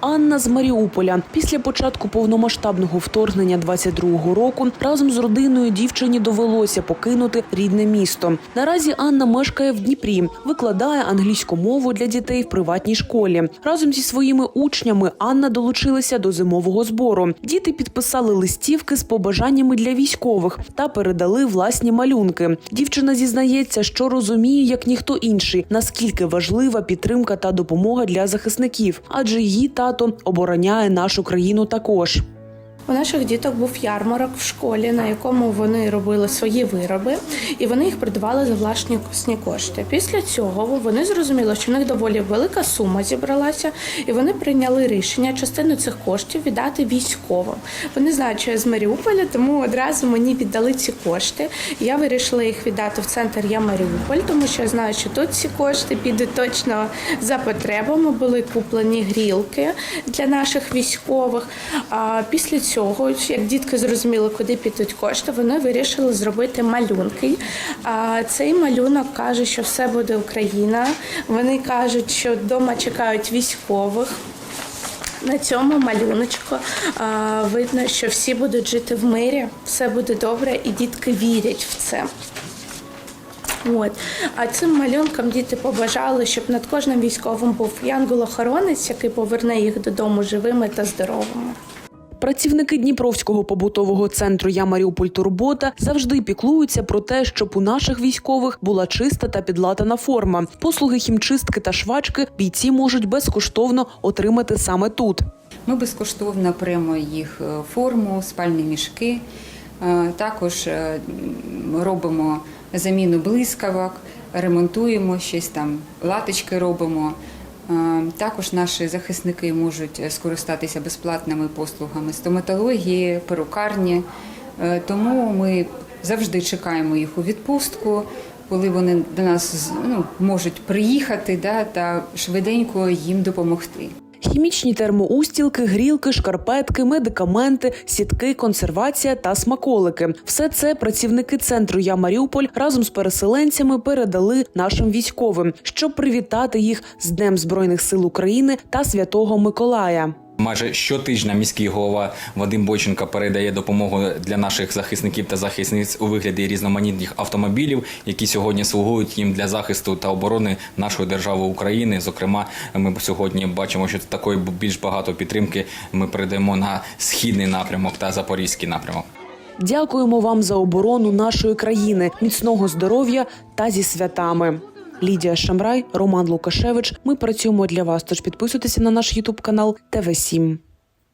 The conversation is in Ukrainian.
Анна з Маріуполя. Після початку повномасштабного вторгнення 22-го року разом з родиною дівчині довелося покинути рідне місто. Наразі Анна мешкає в Дніпрі, викладає англійську мову для дітей в приватній школі. Разом зі своїми учнями Анна долучилася до зимового збору. Діти підписали листівки з побажаннями для військових та передали власні малюнки. Дівчина зізнається, що розуміє, як ніхто інший, наскільки важлива підтримка та допомога для захисників, адже її тато обороняє нашу країну також. У наших діток був ярмарок в школі, на якому вони робили свої вироби, і вони їх продавали за власні кошти. Після цього вони зрозуміли, що в них доволі велика сума зібралася, і вони прийняли рішення частину цих коштів віддати військовим. Вони знають, що я з Маріуполя, тому одразу мені віддали ці кошти. Я вирішила їх віддати в центр Я Маріуполь, тому що я знаю, що тут ці кошти підуть точно за потребами. Були куплені грілки для наших військових. А після цього, як дітки зрозуміли, куди підуть кошти, вони вирішили зробити малюнки. А цей малюнок каже, що все буде Україна. Вони кажуть, що вдома чекають військових. На цьому малюночку а, видно, що всі будуть жити в мирі, все буде добре, і дітки вірять в це. От. А цим малюнком діти побажали, щоб над кожним військовим був янгол-охоронець, який поверне їх додому живими та здоровими. Працівники Дніпровського побутового центру Я Маріуполь Турбота завжди піклуються про те, щоб у наших військових була чиста та підлатана форма. Послуги хімчистки та швачки бійці можуть безкоштовно отримати саме тут. Ми безкоштовно прямо їх е, форму, спальні мішки. Е, Також е, робимо заміну блискавок, ремонтуємо щось там, латочки робимо. Е, Також наші захисники можуть скористатися безплатними послугами стоматології, перукарні. Е, Тому ми завжди чекаємо їх у відпустку, коли вони до нас ну, можуть приїхати да, та швиденько їм допомогти. Хімічні термоустілки, грілки, шкарпетки, медикаменти, сітки, консервація та смаколики. Все це працівники центру Я Маріуполь разом з переселенцями передали нашим військовим, щоб привітати їх з Днем Збройних сил України та Святого Миколая. Майже щотижня міський голова Вадим Бойченко передає допомогу для наших захисників та захисниць у вигляді різноманітних автомобілів, які сьогодні слугують їм для захисту та оборони нашої держави України. Зокрема, ми сьогодні бачимо, що такої більш багато підтримки ми передаємо на східний напрямок та запорізький напрямок. Дякуємо вам за оборону нашої країни, міцного здоров'я та зі святами. Лідія Шамрай, Роман Лукашевич. Ми працюємо для вас. Тож підписуйтеся на наш Ютуб канал ТВ 7